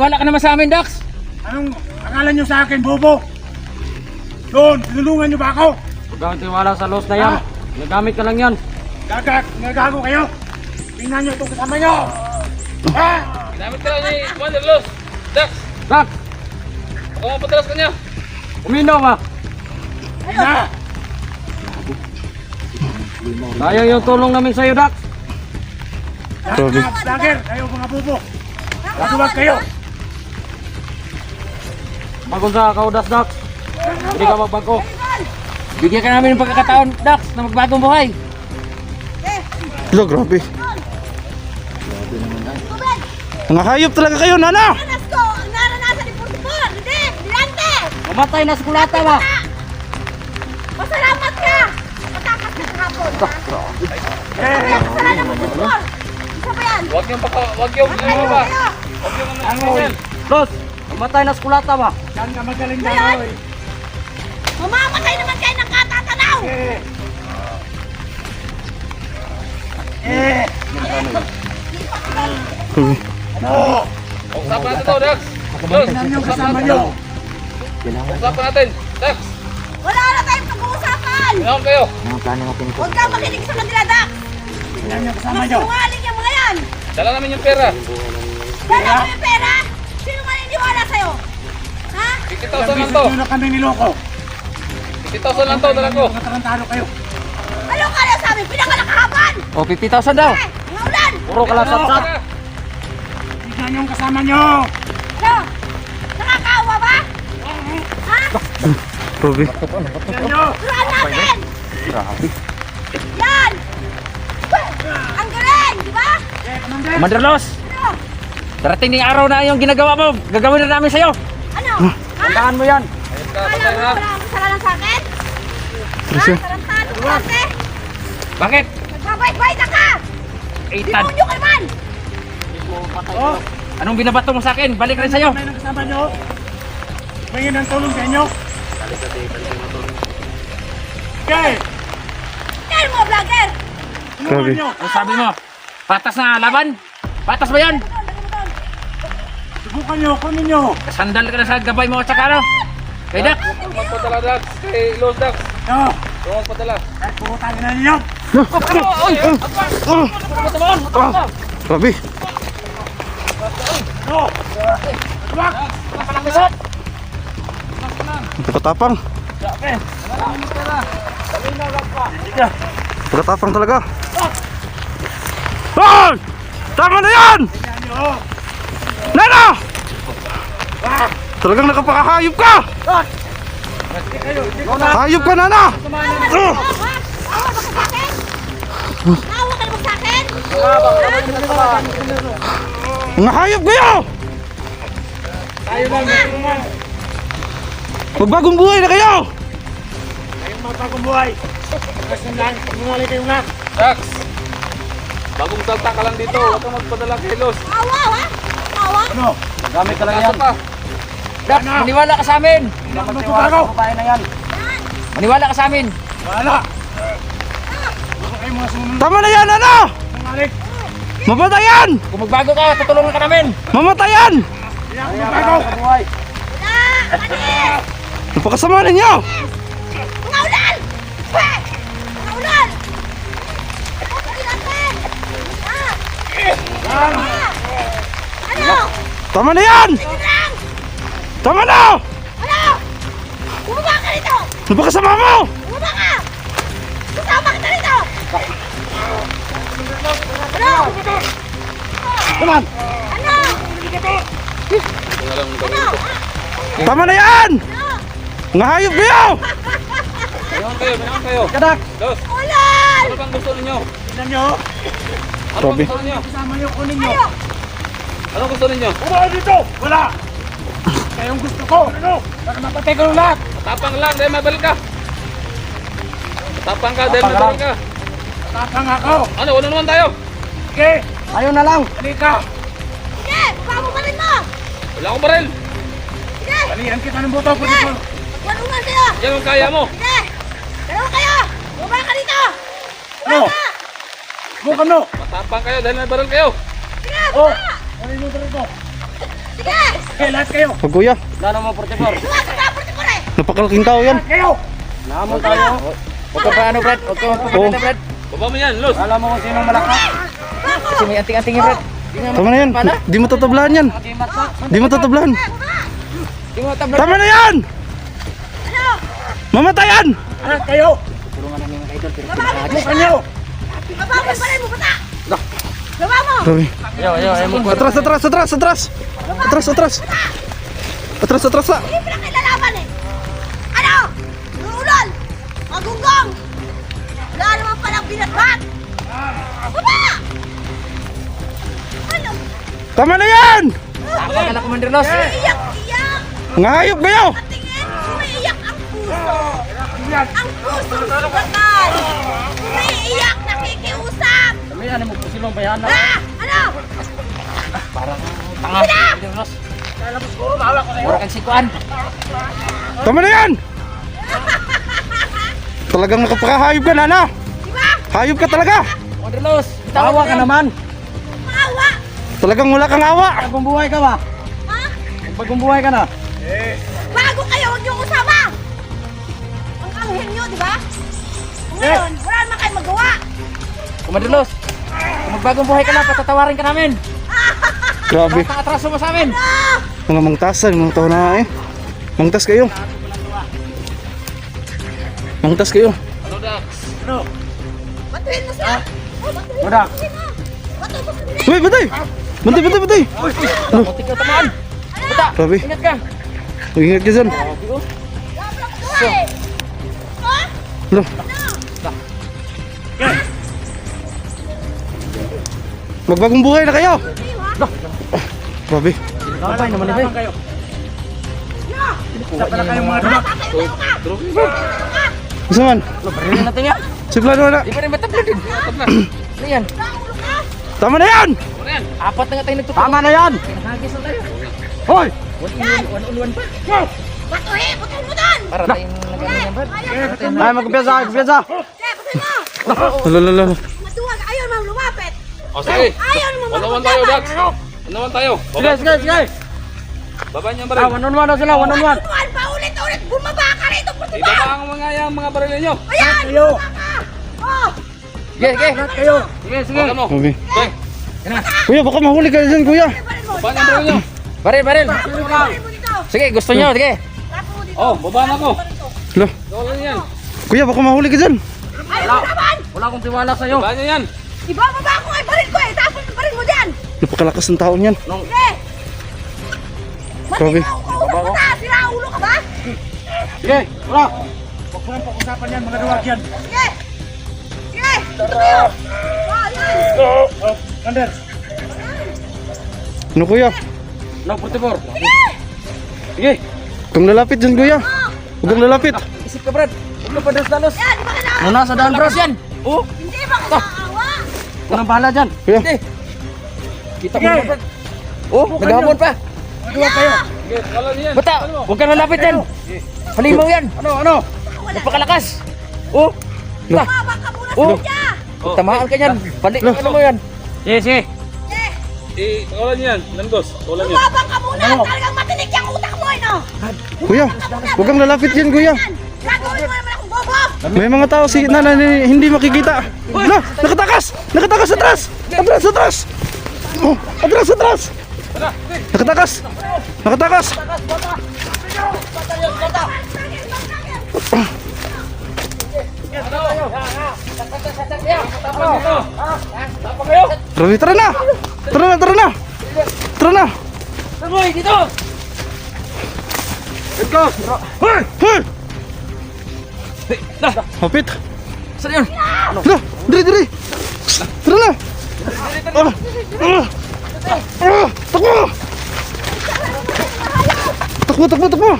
Magtiwala ka naman sa amin, Dax. Anong akala nyo sa akin, bobo? Doon, tinulungan nyo ba ako? Huwag kang tiwala sa loss na yan. Ah. Nagamit ka lang yan. Gagag, nagago kayo. Tingnan nyo itong kasama nyo. Ha? Ginamit ka lang ni Commander Los. Dax, Dak! ako ang padalas kanya. Uminom ah! Na! Sayang yung tulong namin sa'yo, Dak! Sorry. Vlogger, kayo mga bobo. Gagawag kayo. Pagod sa kaudas, Dak! Hindi ka magbago. Bigyan ka namin ng pagkakataon, Dax, na magbagong buhay. Lo, grabe. Mga hayop talaga kayo, nana! Mamatay na sa kulata ba? Masalamat ka! Matakas ka kahapon, ha? Kaya kasalanan mo, Portipor! Isa ba yan? Huwag yung paka, huwag yung ano ba? Huwag yung ano yan. Los! Mamatay na sa kulata ba? Saan ka magaling na, Ngayon? Roy? Mamamatay naman kayo ng katatanaw! Eh. Eh. Ano? Usapan natin to, Dax. Los, Tingnan usapan kasama. Usapan natin. Dax, Wala na tayong pag-uusapan! ginawang kayo. Huwag ka makinig sa kanila, Dax! Tingnan nyo kasama Mas nyo. sinungaling yung mga yan! Dala namin yung pera. Dala mo yung pera! Ha? 50,000 lang to. nyo na kami niloko. 50,000 lang to, dala ko. Mga tarantado kayo. Ano ka na sabi? Pinakalakahaban! O, 50,000 daw. Eh, mga ulan! Puro ka lang sat-sat. Tingnan nyo yung kasama nyo. Ano? Nakakaawa ba? Ha? Grabe. Tingnan nyo. Turuan natin! Yan! Ang galing, di ba? Commander. Commander Los, Ano? darating yung araw na yung ginagawa mo. Gagawin na namin sa'yo. Tandaan mo yan. Alam mo wala kang kasalanan sa akin? Ha? Tarantado ka kasi? Bakit? Nagbabait-bait na ka! Eitan. Demonyo ka naman! Oh, Anong binabato mo sa akin? Balik rin sa'yo. may kasama nyo. May ng tulong sa inyo. Okay. Yan mo, vlogger! Tulungan nyo. Ano sabi mo? Patas na laban? Patas ba yan? Subukan nyo. Kunin nyo. Kasandal ka na sa gabay mo at saka ano? Kay Dax. Magpadala, Dax. Kay Los, Dax. Yo. Huwag magpadala. Ay, purutan na ninyo. Ah, grabe. No. Wag. Pagkatapang. Pagkatapang talaga. Hoy! Tama na yan! Nana! Talagang nakapakahayop ka! Hayop ka, naman sa akin? Mga hayop kayo! Tayo lang. Magbagong buhay na kayo! Kayong mga bagong buhay. Kasundan. Pagmumali kayo na. Dax, bagong salta ka lang dito. Huwag kang magpadala kay Los. Awa, ha? Awa? Ano? Gamit ka lang Kaso yan. Pa. Dax, maniwala ka sa amin. Magbabago. Babae na yan. Maniwala ka sa amin. Wala. Tama na yan! Bumalik. Mamatayan! Kung magbago ka, tutulungan ka namin. Mamatayan! Magbago. Napakasama ninyo! Mga ulan! Pwe! Mga ulan! Pagkakin natin! Ha? Ha? Ano? Tama na yan! Tama na! Ano? Bumaba ka rito! Napakasama mo! Bumaba ka! Kasama kita rito! Ano? On. Ano? Ano? Tama na yan! Ano? Mga hayop kayo! Minawan kayo, minawan kayo. Kadak! Los, Ulan! ano bang gusto ninyo? Tingnan nyo. Ano bang gusto ninyo? Kasama nyo. Kunin nyo. Ano? Ano gusto ninyo? Wala dito. Wala. Kayong gusto ko. Ano? Baka mapatay ko lahat. Tapang lang dahil mabalik ka. Tapang ka dahil mabalik ka. Tatang ako. Ano, una naman tayo. Okay. Ayaw na lang! Halika. Sige! Baba mo pa rin mo! Wala akong baril. Sige! Balihan kita ng buto. Sige! Magwanungan kayo! Yan ang kaya mo. Sige! Dalawa kayo! Bumaba ka dito! No. Bumaba! No. Matapang kayo dahil may baril kayo. Sige! Oh. Bumaba! Ano yung baril ko? Sige! Okay, lahat kayo. Kuya. Mo, Portibor. Luwas ka, pati ko rin! Napakalaking tao yan. Kayo! Namon tayo. Huwag ka pa ano, Brad. Huwag ka pa Oo. ano, Brad. Baba mo yan, Los. Alam mo kung sino malakas. Kasi may anting-anting yan, Brad. Tama na yan. Di mo tatablahan yan. Di mo tatablahan. Hindi mo tabla. Tama na yan! Ano? Mamatayan! Lahat kayo! Bukan nyo! Baba mo pa rin mo, bata! Baba mo! Grabe. Ayaw, mo. Atras, atras, atras, atras! Atras, atras! Atras, atras na! Hindi pinakilalaban eh! Ano? Ulol! Magunggong! Wala naman palang binatbat! Baba! Ano? Tama na yan! Tama ka na, Commander Los. Iyak, iyak! Ngayop kayo! Patingin! Umiiyak ang puso! Ang puso sugatan! Umiiyak, ano mo, ang bayan na. Ah! Ano? Tanga. Commander Los. Mura kang sikuan. Tama na yan! Talagang nakapakahayop ka, Nana! Di ba? Hayop ka talaga! Commander Los. Tawa ka naman. Maawa! Talagang wala kang awa! Bagong buhay ka ba? Ha? Bagong buhay ka na. Bago kayo, huwag niyo usama! Ang anghel niyo, di ba? Ngayon, wala naman kayo magawa! Commander Magbagong buhay ka na, patatawarin ka namin. Grabe. Ang atraso mo sa amin? Ah! Mga mangtasan, mga tao na eh. Mangtas kayo. Mangtas kayo. Sila! Oh, batuhin Wala. mo sila! Batuhin mo sila! Uy, batay! Batay, batay, batay! Muntik ka tamaan. Bata, Grabe. ingat ka. Ingat ka dyan. Wala mo lang magawa eh! Ha? Lo. Magbagong buhay na kayo! Ha? Grabe. Kapay naman Bay. kayo. Isa pala kayong mga duma. Bata kayo ka! Gusto man? Natin yan. Sigla na Di pa rin din. Ano yan? Tama na yan! Apat na nga tayo nagtutulog. Tama na yan. Nagagis na tayo. Hoy! One-on-one pa. Batuhin mo doon! Para tayong nag-ano yan. Ayaw! Ay, magkumpiyansa, magkumpiyansa. Sige, batuhin mo! Lalala. Maduwag! Ayaw naman lumapit! O sige. Ayaw naman Ano naman tayo, Dax? Ano naman tayo? Sige, sige, sige. baba niyo ang Ah, baril. one on one na sila, one on one. Tuwan pa ulit-ulit! Bumaba ka rito! Bumaba! Ibaba ang mga yung mga baril niyo. Ayan! Kayo! Bumaba ka! Oh! Sige, sige. Lahat kayo! Sige, sige. Grabe. Okay. Kuya, baka mahuli ka dyan, kuya. Baba ang baril niyo. Baril, baril. Sige, gusto nyo. Sige. Oh, baba na ko. Lo. Kuya, baka mahuli ka dyan. Ayaw mo naman! Wala akong tiwala sa'yo. Baba niyo yan. Ibababa ko ay baril ko eh! Tapos baril mo dyan! Napakalakas ng taon yan. Sige! Grabe. Matinaw ka ulo ko na! Sira ulo ka ba? Sige, wala. Huwag mo lang pag-usapan yan, mga duwag yan. Sige! Sige! Dito kayo! Oh, yan! Kander. Ano, kuya? No, Portibor. Sige! Sige. Kung lalapit dyan, kuya. Huwag kang lalapit. Isip ka, Brad. Huwag ka pa dalos-dalos. Yan! Di ba kailangan? Muna sa daan, bros. yan. Oh, Hindi ba? Unang bahala dyan. Kuya. hindi. Kita mo na, Brad. Oh, naghamon pa. Duwag kayo. Sige, wala niyo yan. Bata, huwag ka nalapit yan. Halimaw yan. Ano, ano? Napakalakas. Oh, ta. Bumaba ka muna Oh. sa kanya! Oh. Tamaan ka yan. Balik, ano mo yan? Sige, sige. Eh, wala niyo yan. Nandos. Wala niyo. Bumaba ka muna! Talagang matinig yung utak mo eh no! Kuya, huwag kang lalapit dyan, kuya. Yan! Gagawin mo naman! May mga tao si na, na, na- hindi makikita. Na, nakatakas! Nakatakas atras! Atras, atras! Oh, atras, atras! Nakatakas! Nakatakas! Grabe, tara na! Tara na, tara na! Tara na! Saboy, dito. Hoy! Hoy! Hapit! Saan yun? Tara! Diri, diri! Tara na! Ah! Ah! Ah! Takbo! Takbo, takbo, takbo!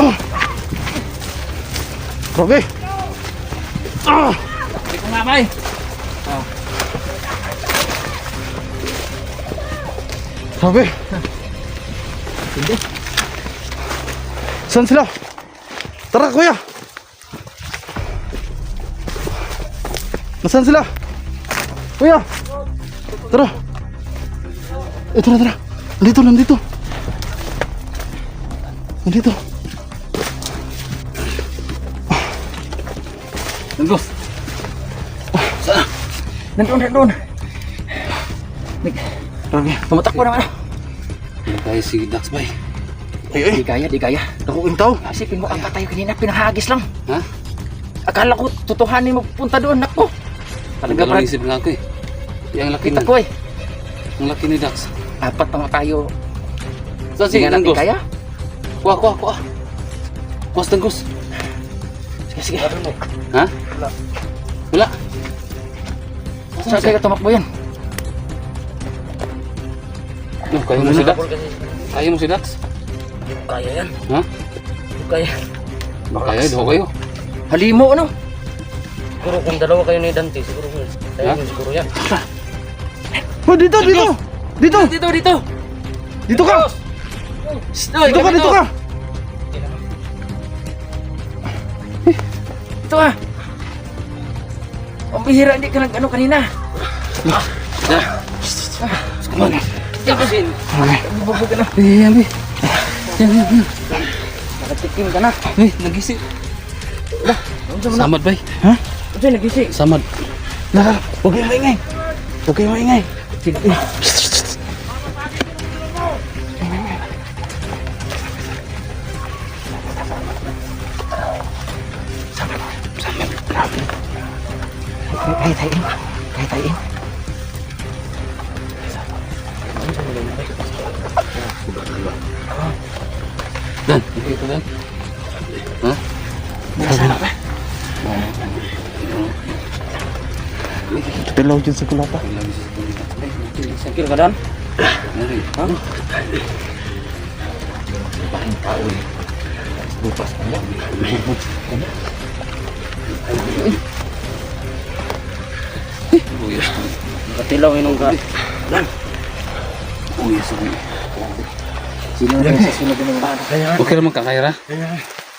Ah! Grabe! Ah! Hindi ko ngamay. Grabe! Saan sila? Tara, kuya! Nasaan sila? Kuya! Tara! Eh, tara, tara! Nandito, nandito! Dito. Nagos. Nandun, nandun. Grabe. Tumatakbo naman. Ano tayo si Dax bay? Ay, ay. Di kaya, di kaya. Yung tao. Isipin mo, ang patay kanina, pinahagis lang. Ha? Akala ko, tutuhanin mo punta doon. Nako. Talaga Nagdalawang Brad. isip nga ako eh. Yung laki Kita na. ko eh. Ang laki ni Dax. Apat pa nga tayo. Saan si Hindi natin Nagos? kaya. Kuha, kuha, kuha. Kuha sa Nagos. Sige, sige. Ha? Wala. Saan kaya tumakbo yan? No, kaya mo si Dax? Kaya mo si Dax? Kaya yan. Ha? Kaya. Kaya, daw kayo. Halimo, ano? Siguro kung dalawa kayo ni Dante, siguro Ha? tayo siguro yan. Oh, dito, dito. Dito. Dito, dito. Dito ka. Dito, Dito ka, dito ka. Ah. Ang bihira, hindi ka nag-ano kanina. Come on. Yasin. Bubog ka na. Yan. Nakatikim ka na. Nagising. Samad bay. Ito, nagising. Samad. Nah, huwag kayong maingay. Huwag kayong maingay. Sige. Kaya tayo. Kaya tayo. Dan, ito dan. Dilaw dyan sa kulata. Sakir ka dan? Nari. Ha? Uyas. Nakatilaw inong ka. Uyas. Sino na sa sunod ng mga Okay naman kakayra?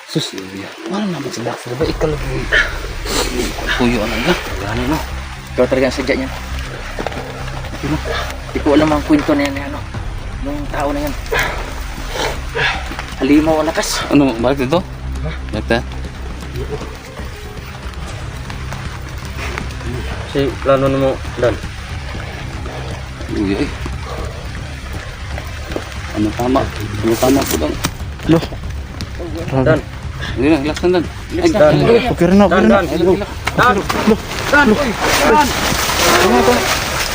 Sus, wala naman sa box. Diba ikaw lang yung kuyo ano na? Gano na. Ikaw talaga ang sadya niyan. Hindi ko alam ang kwento na yan, eh, ano. Nung tao na yan. Halimaw ang lakas. Ano, bakit ito? Bakit Si plano mo, Dan. Uy, ay. Ano tama? Ano tama po lang? Lo. Dan. Hindi na, relax lang dan. Dan. Okay rin na, okay rin na. Dan. Dan.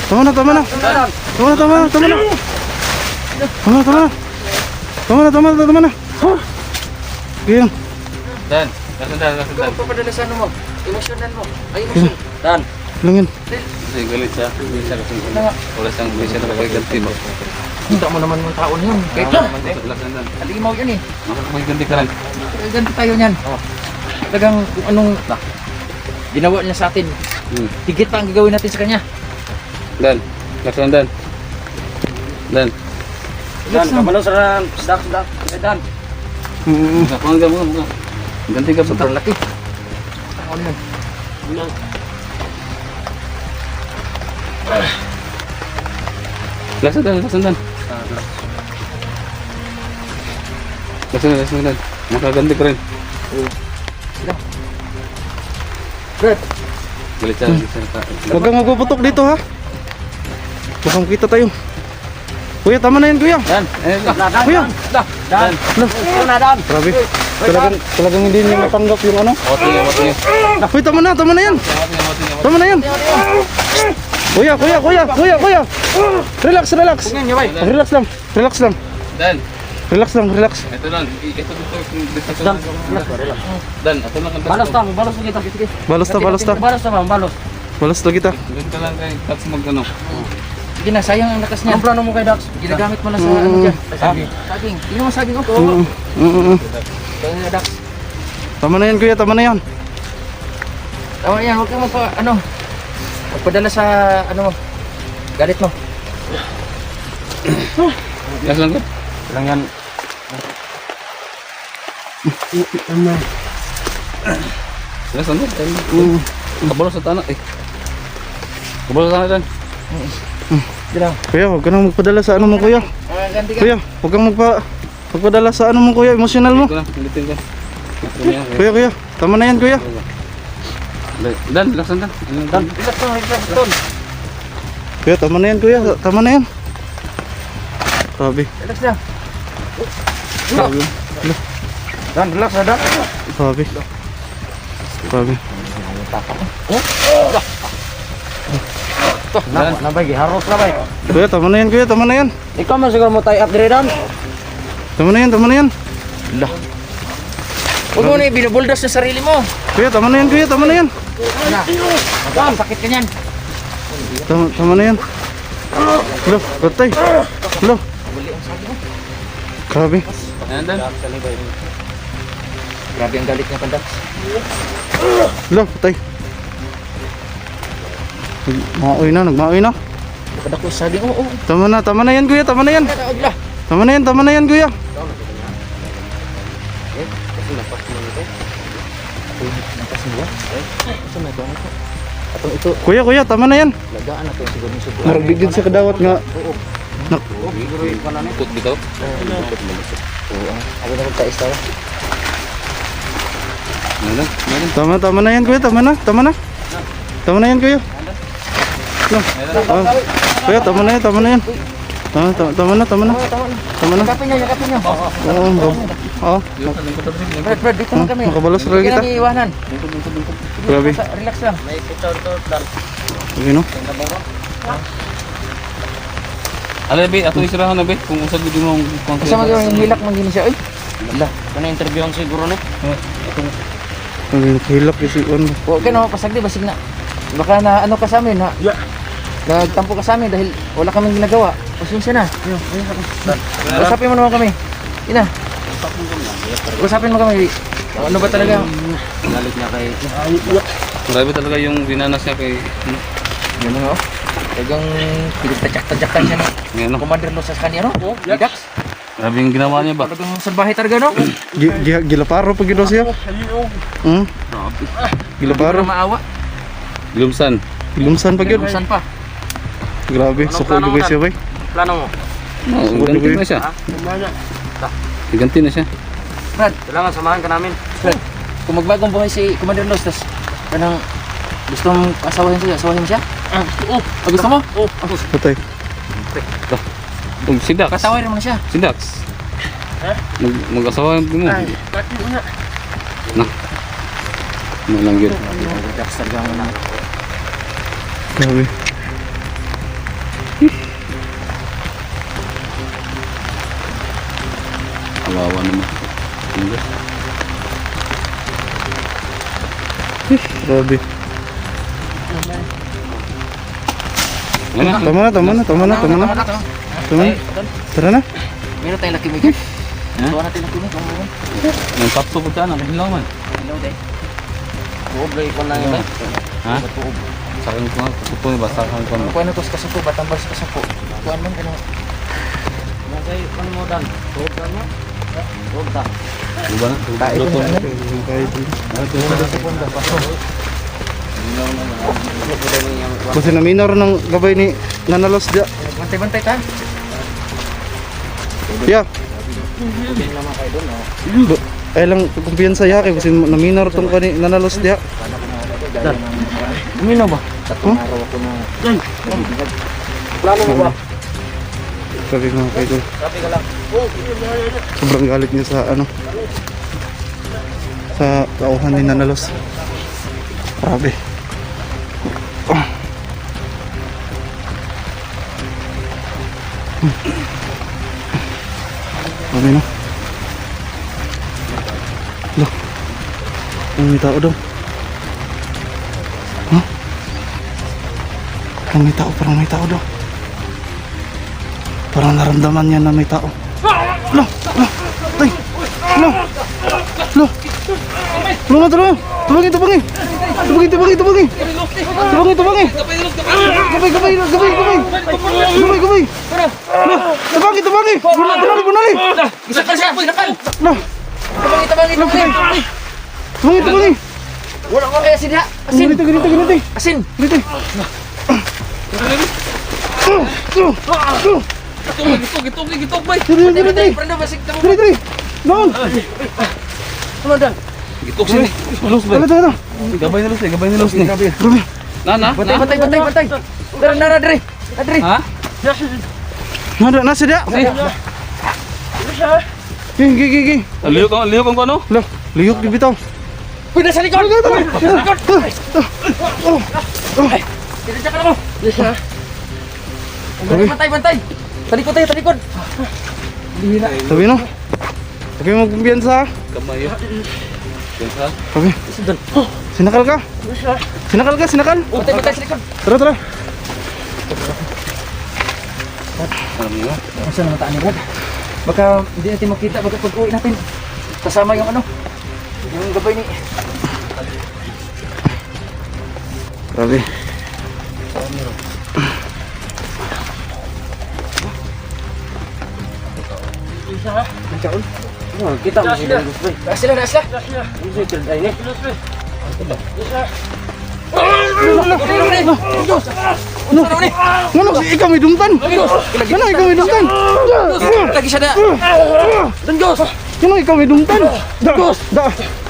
Tama na, tama na. Tama na, tama na, tama na. Tama na, tama na. Tama na, tama na, tama na. Okay lang. Dan, relax lang dan, relax lang dan. Ikaw papadala sa ano mo. Emosyonan mo. Ay, emosyon. Dan. Lang yan. Kasi galit siya. Hindi siya kasi wala siyang hindi siya nakapagganti ba? Kita mo naman yung tao na yun. Kahit lang dan. halimaw yan eh. Makakapagganti ka rin. Ganito tayo niyan. Talagang kung anong ginawa niya sa atin, Hmm. higit pa ang gagawin natin sa kanya. Dan, lang dan. Dan, Dan, kamano sa Dax, Dax. Eh, Dan. Mm, muka, muka, muka, muka. Ganti ka pa Sobrang laki. Tao na. Relax lang dan, lang dan. Relax lang, relax lang dan. Makaganti ka rin. Brad, Galit siya, galit siya. Huwag kang magpuputok dito ha. Baka makita tayo. Kuya, tama na yan kuya. Dan, eh, Kuya. Dan. Na, Dan. Grabe. Talagang, talagang hindi niya matanggap yung ano. Oto niya, oto niya. Kuya, tama na, tama na yan. Tama na yan. Kuya, kuya, kuya, kuya, kuya. Relax, relax. Relax lang, relax lang. Dan, Relax lang, relax. ito lang. Ito dito. dito sa- Dan, ito lang. ang Balos best ta, balos kita. Sige. Balos ta, balos ta. Balos ta, balos. Balos ta kita. Ganito lang kay Tats mag ano. sige na, sayang ang lakas niya. Ang plano mo kay Dax? Ginagamit mo lang sa ano dyan. Saging. Saging. Hindi naman saging ako. Mm, mm. Kaya nga, Dax. Tama na yan kuya, tama na yan. Tama yan, huwag kang magpa, ano, magpadala sa, ano mo, galit mo. Gas lang ko. Lang yan. Gas lang ko. Kabalo sa tanah eh. Kabalo sa dan. Hindi lang. Kuya, huwag ka nang magpadala sa ano mo kuya. Ah. Kuya, huwag kang magpa... Pagpadala sa ano mo kuya, emotional mo. Na, ulitin ko. Na yan. Kuya, kuya. Tama na yan kuya. Dan, laksan dan. Ayun, Dan. Relax relax lang. Kuya, tama na yan kuya. Tama na yan. Grabe. Relax lang. Dan, relax na dan. Grabe. Grabe. Na, nabay, giharos na bay. Kuya, tama na yan kuya. Tama na yan. Ikaw man siguro mo tie up dire dan. Tama na yan, tama na yan. Huwag mo na binubuldas sa sarili mo. Kuya, tama na yan kuya. Tama na yan. Dan, sakit ka niyan. Tama, tama na yan. Lo, patay. Lo. Grabe. Ayan, Dan. Grabe ang galit niya pandax. Lo, patay. Nagmaoy na, nagmaoy na. Kada ko sabi, oo, oo. Tama na, tama na yan kuya. Tama na yan. Tama na yan, tama na yan kuya. Atong ito, Kuya, kuya, tama na yan. lagaan na siguro yung subuan. Marag digid sa kadawat nga. Ikot bitaw. Oo, ang ako na magkais tayo. Ayan, Dan. Tama, tama na yan kuya. Tama na, tama na. Tama na yan kuya. No. Ah, kuya, tama na yan, tama na yan. Tama, tama, tama na, tama na. Tama na. Yakapin niyo, yakapin niyo. Oo, bro. Oo, Brad, Brad, dito na kami. makabalos Hindi rin kita. ka nang iiwanan. Grabe. Sa- Relax lang. Okay, no? Ala, be, ato isirahan na, be. Kung usag din mo ang Kasi mag yung hilak man din siya. Uy, Ala, kana interview ang siguro ni. Ang hilak kasi ano. huwag ka na pasagdi, basig na. Baka na ano ka sa amin, ha? Nagtampo ka sa amin dahil wala kaming ginagawa. Pasensya na. Yun, ayun ako. Usapin mo naman kami. Ina. Usapin mo kami. Ano ba talaga? Galit na kay Grabe talaga yung dinanas niya kay... ano, Yun nga, oh. Talagang pinagtadyak-tadyakan siya no? Commander Los sa kanya, no? Lidax. Grabe yung ginawa niya ba? Talagang salbahe talaga, no? Gi- gi- Gilaparo pag gino siya. Hmm? Para Gilaparo. maawa. Glumsan. Ilumsan pag yun. Saan pa? Grabe, suko lugay siya bay. plano mo. Oh, ganti na siya. Ganti na siya. Brad, Kailangan samahan ka namin. Brad. Kung magbagong buhay si Commander Los, tas anong gusto mong asawahin siya, asawahin siya? Ah, oo. Ah, gusto mo? Oo. Patay. Oh, si Dax. Katawarin mo na siya. Si Dax. Mag mag-asawa mo. Na. Ano lang yun. Lidax talaga mo na. Grabe. Kawawa naman. Hindi. Grabe. Ano na? Tama na, tama na, tama na, tama na. Tama na. Tara na. Meron tayong laki mo dyan. Ha? Tuwa natin laki mo. Ang tapso po dyan. Ang hilaw man. Hello, day. Buoblay ko na yun. Ha? Sakang ko nga. Kupo ba? Sakang ko nga. Kuha na ko sa kasuko, batambal sa kasuko. Kuha man ka na. Nasay ano mo dan? Tuog ka mo? Tuog ta. Diba na? Tayo Luto. kung ano. Sa punta, paso. Kasi naminor ng gabay ni Nanalos dia. Bantay-bantay ta. Ya. Bu- Ay lang kumpiyansa ya kay kasi naminor tong kani Nanalos dia. Umino ba? Huh? Plano mo ba? Sabi nga kay ko. Sobrang galit niya sa ano sa kauhan ni Nanalos. Grabe. Hmm. Na. Loh. Ang may tao daw. Huh? Parang may tao, parang may tao daw. Parang naramdaman niya na may tao. Lo, lo, tay, lo, lo, lo na tara, tubangi, tubangi, tubangi, tubangi, tubangi, tubangi, tubangi, gabay, gabay, gabay, gabay, gabay, gabay, lo, tubangi, tubangi, bunali, bunali, bunali, Isa ka siya, sinakal! lo, Tabangi, tabangi, tabangi! tubangi, tubangi, Wala ko kaya sinha! Asin! ganito, ganito, ganito, Asin! ganito, lo, lo, lo, Gitog, gitog, gitog, gitog, bay. Diri, diri, diri. Prenda basik tamo. Diri, diri. Naon? Ano dan? Gitog sini. Lus, bay. Tala, tala. Gabay na lus, eh, gabay na lus ni. Grabe. Na, na, Bantay, na. bantay, bantay, bantay. Dara, dara, diri. Diri. Ha? Nada, nasa dia. Gi, gi, gi, gi. Liyo kang, liyo kang ano? Lah, liyok di bitaw. Uy, nasa likod. Tala, tala. Dito ka mo. Bantay, bantay, bantay. Talikod tayo, talikod. Sabi no. Sabi mo kumpiyansa. Kamay. Pensa. Sabi. Sinakal ka? Sinakal ka, sinakal. Bantay, bantay sa likod. Tara, tara. Ano mo? Masa naman taan ni Brad? Baka hindi natin makita baka pag uwi natin. Kasama yung ano. Yung gabay ni... Grabe. Oh, kita mo sila. Dah sila, dah sila. Ini sila ini. Ano? Ano? Ikaw may dumtan. Ano? Ikaw may dumtan. Lagi siya na. Dan Diyos. Ano? Ikaw may dumtan. Da. Da.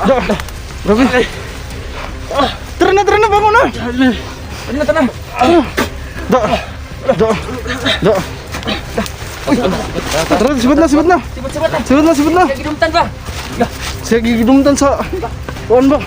Da. Grabe. Tara na, tara na, bangon na. Ano na tanang? Da. Da. Da. Tara, sibad na, sibad na. Sibat-sibat na. Sibad na, sibad na. Kaya gidumtan ba? Saya gigidumtan sa... Kuan ba?